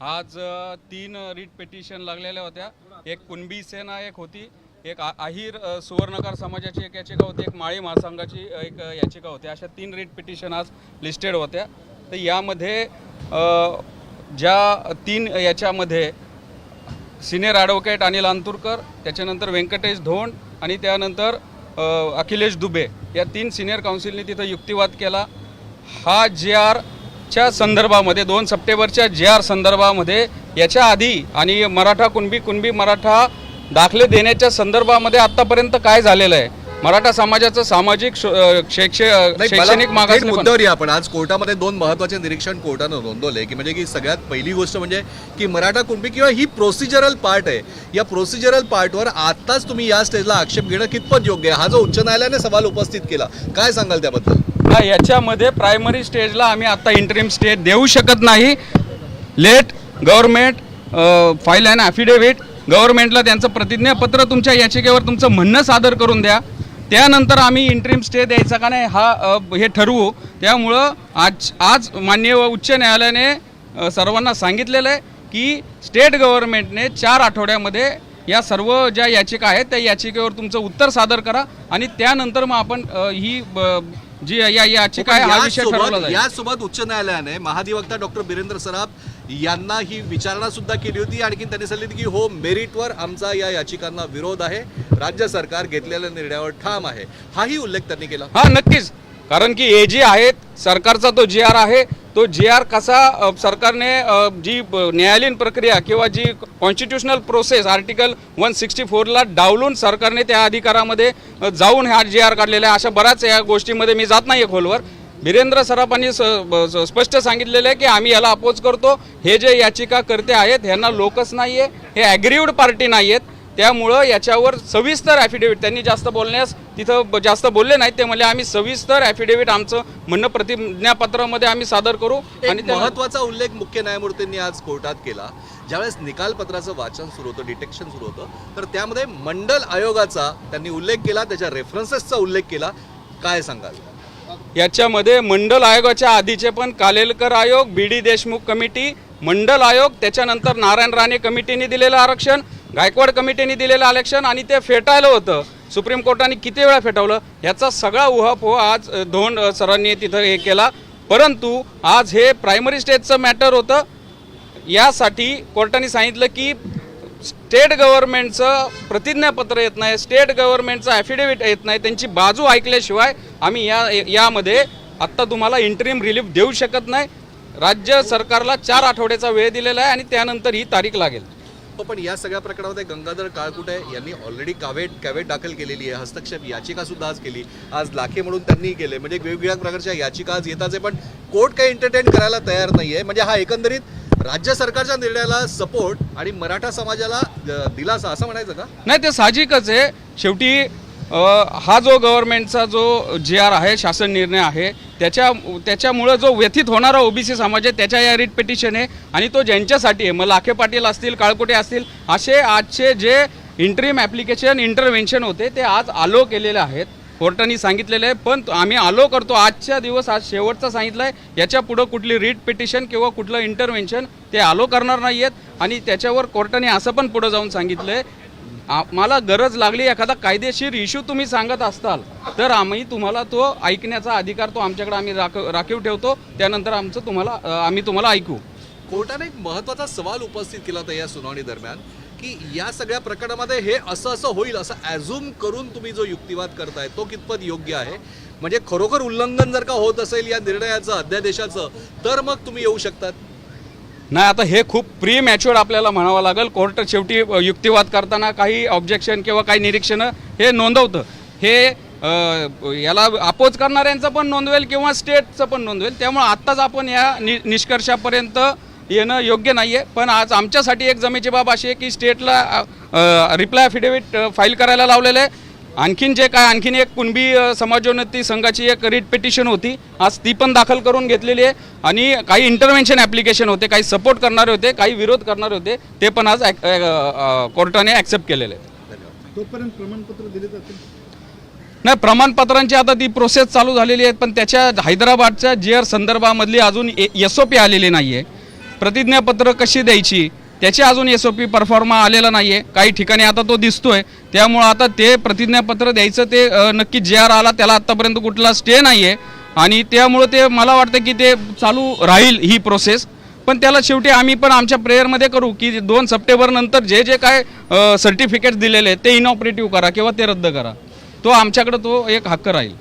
आज तीन writ petition लागलेल्या होत्या. एक कुणबी सेना एक होती एक आ- सुवर्णकार समाजाची एक याचिका होती एक माळी महासंघाची एक याचिका होती. अशा तीन रीट पिटिशन आज लिस्टेड होत्या. तर यामध्ये ज्या तीन याच्यामध्ये सिनियर ॲडव्होकेट अनिल अंतुरकर त्याच्यानंतर व्यंकटेश धोंड आणि त्यानंतर अखिलेश दुबे या तीन सिनियर काउन्सिलने तिथं युक्तिवाद केला. हा जे आर आरच्या संदर्भामध्ये दोन सप्टेंबरच्या जे आर संदर्भामध्ये याच्या आधी आणि मराठा कुणबी कुणबी मराठा दाखले देण्याच्या संदर्भामध्ये आत्तापर्यंत काय झालेलं आहे? मराठा समाजाचं सामाजिक शैक्षणिक मुद्द्यावर या आपण. आज कोर्टामध्ये दोन महत्त्वाचे निरीक्षण कोर्टानं नोंदवले की म्हणजे की सगळ्यात पहिली गोष्ट म्हणजे की मराठा कुणबी किंवा ही प्रोसिजरल पार्ट आहे. या प्रोसिजरल पार्टवर आताच तुम्ही या स्टेजला आक्षेप घेणं कितपत योग्य आहे? हा जो उच्च न्यायालयाने सवाल उपस्थित केला काय सांगाल त्याबद्दल? हा याच्यामध्ये प्रायमरी स्टेजला आम्ही आता इंटरिम स्टेज देऊ शकत नाही. Let government file and affidavit गव्हर्नमेंटला त्यांचं प्रतिज्ञापत्र तुमच्या याचिकेवर तुमचं म्हणणं सादर करून द्या. त्यानंतर आम्ही इंटरिम स्टे द्यायचा का नाही हा हे ठरवू. त्यामुळं आज आज मान्य उच्च न्यायालयाने सर्वांना सांगितलेलं आहे की स्टेट गव्हर्नमेंटने चार आठवड्यामध्ये या सर्व ज्या याचिका आहेत त्या याचिकेवर तुमचं उत्तर सादर करा आणि त्यानंतर मग आपण ही ब- जी या याचिका आहे हा विषय ठरवला जाईल? यासोबत उच्च न्यायालयाने महाधिवक्ता डॉक्टर बिरेंद्र सराफ यांना ही विचारणा सुद्धा केली होती. आणखी त्यांनी सांगितलं की हो मेरिटवर आमचा या याचिकांना विरोध आहे. राज्य सरकार घेतलेल्या निर्णयावर ठाम आहे. हाही उल्लेख त्यांनी केला. हा नक्कीच. कारण की ए जी आहेत सरकारचा तो जे आर आहे तो जे आर कसा सरकारने जी न्यायालयीन प्रक्रिया किंवा जी constitutional process article one sixty फोरला डावलून सरकारने त्या अधिकारामध्ये जाऊन हा जे आर काढलेला आहे. अशा बऱ्याच या गोष्टीमध्ये मी जात नाही आहे खोलवर. वीरेंद्र सराफांनी स- स्पष्ट सांगितलेलं आहे की आम्ही याला अपोज करतो. हे जे याचिका करते आहेत ह्यांना लोकच नाही आहे हे ॲग्रीवड पार्टी नाही आहेत त्यामुळं याच्यावर सविस्तर ॲफिडेव्हिट त्यांनी जास्त बोलण्यास तिथं जास्त बोलले नाहीत ते म्हणले आम्ही सविस्तर ॲफिडेव्हिट आमचं म्हणणं प्रतिज्ञापत्रामध्ये आम्ही सादर करू आणि महत्त्वाचा उल्लेख मुख्य न्यायमूर्तींनी आज कोर्टात केला. ज्यावेळेस निकालपत्राचं वाचन सुरू होतं डिटेक्शन सुरू होतं तर त्यामध्ये मंडल आयोगाचा त्यांनी उल्लेख केला त्याच्या रेफरन्सेसचा उल्लेख केला. काय सांगाल? याच्यामध्ये मंडल आयोगाच्या आधीचे पण कालेलकर आयोग B D Deshmukh committee Mandal आयोग त्याच्यानंतर नारायण राणे कमिटीने दिलेलं आरक्षण गायकवाड कमिटीने दिलेलं आरक्षण आणि ते फेटायलं होतं. सुप्रीम कोर्टाने किती वेळा फेटावलं? ह्याचा सगळा उहापोह आज धोंड सरांनी तिथं हे केला. परंतु आज हे प्रायमरी स्टेजचं मॅटर होतं. यासाठी कोर्टाने सांगितलं की स्टेट गव्हर्नमेंटचं प्रतिज्ञापत्र येत नाही स्टेट गव्हर्नमेंटचं ॲफिडेव्हिट येत नाही त्यांची बाजू ऐकल्याशिवाय आम्ही या यामध्ये आत्ता तुम्हाला इंटरिम रिलीफ देऊ शकत नाही. राज्य सरकारला चार आठवड्याचा वेळ दिलेला आहे आणि त्यानंतर ही तारीख लागेल. पण या सगळ्या प्रकरणामध्ये गंगाधर काळकुटे यांनी ऑलरेडी कावेट कॅवेट दाखल केलेली आहे. हस्तक्षेप याचिका सुद्धा आज केली. आज लाखे म्हणून त्यांनी केले. म्हणजे वेगवेगळ्या प्रकारच्या याचिका आज येतात आहे, पण कोर्ट काही एंटरटेन करायला तयार नाही आहे म्हणजे हा एकंदरीत राज्य सरकारच्या निर्णयाला सपोर्ट आणि मराठा समाजाला दिलासा असं म्हणायचं का? नाही ते साहजिकच आहे. शेवटी हा जो गव्हर्नमेंटचा जो जी आर आहे शासन निर्णय आहे त्याच्या त्याच्यामुळं जो व्यथित होणारा ओबीसी समाज आहे त्याच्या या रिट पिटिशन आहे. आणि तो ज्यांच्यासाठी आहे मग लाखे पाटील असतील काळकोटे असतील असे आजचे जे इंटरीम ॲप्लिकेशन इंटरव्हेन्शन होते ते आज आलो केलेले आहेत. कोर्टाने सांगितलेलं आहे पण आम्ही आलो करतो. आजच्या दिवस आज शेवटचा सांगितलं आहे याच्या पुढं कुठली रीट पिटिशन किंवा कुठलं इंटरव्हेन्शन ते आलो करणार नाही आहेत आणि त्याच्यावर कोर्टाने असं पण पुढं जाऊन सांगितलं आहे आम्हाला गरज लागली एखादा कायदेशीर इश्यू तुम्ही सांगत असताल तर आम्ही तुम्हाला तो ऐकण्याचा अधिकार तो आमच्याकडे आम्ही राख राखीव ठेवतो त्यानंतर आमचं तुम्हाला आम्ही तुम्हाला ऐकू. कोर्टाने एक महत्त्वाचा सवाल उपस्थित केला होता या सुनावणी दरम्यान की या सगळ्या प्रकरणामध्ये हे असं असं होईल असं ॲझ्युम करून तुम्ही जो युक्तिवाद करताय तो कितपत योग्य आहे? म्हणजे खरोखर उल्लंघन जर का होत असेल या निर्णयाचं अध्यादेशाचं तर मग तुम्ही येऊ शकतात? नाही आता हे खूप प्री मॅच्युअर्ड आपल्याला म्हणावं लागेल. कोर्ट शेवटी युक्तिवाद करताना काही ऑब्जेक्शन किंवा काही निरीक्षणं हे नोंदवतं. हे याला अपोज करणाऱ्यांचं पण नोंदवेल किंवा स्टेटचं पण नोंदवेल. त्यामुळे आत्ताच आपण या नि निष्कर्षापर्यंत येणं योग्य नाही आहे पण आज आमच्यासाठी एक जमेची बाब अशी आहे की स्टेटला रिप्लाय अफिडेविट फाईल करायला लावलेलं आहे. आणखीन जे काय आणखीन एक कुणबी समाजोन्नती संघाची एक रीट पिटिशन होती. आज ती पण दाखल करून घेतलेली आहे. आणि काही इंटरव्हेन्शन ॲप्लिकेशन होते काही सपोर्ट करणारे होते काही विरोध करणारे होते ते पण आज कोर्टाने ॲक्सेप्ट केलेले आहेत. तोपर्यंत प्रमाणपत्र दिले जातील? नाही प्रमाणपत्रांची आता ती प्रोसेस चालू झालेली आहे पण त्याच्या हैदराबादच्या जे आर संदर्भामधली अजून एस ओ पी आलेली नाही आहे प्रतिज्ञापत्र कशी द्यायची? त्याची अजून एस ओ पी परफॉर्मा आलेला नाही आहे काही ठिकाणी आता तो दिसतोय. त्यामुळं आता ते प्रतिज्ञापत्र द्यायचं ते नक्की जे आर आला त्याला आत्तापर्यंत कुठला स्टे नाही आहे आणि त्यामुळं ते मला वाटतं की ते चालू राहील ही प्रोसेस पण त्याला शेवटी आम्ही पण आमच्या प्रेयरमध्ये करू की दोन सप्टेंबर नंतर जे जे काय सर्टिफिकेट दिलेले ते इनऑपरेटिव्ह करा किंवा ते रद्द करा. तो आमच्याकडं तो एक हक्क राहील.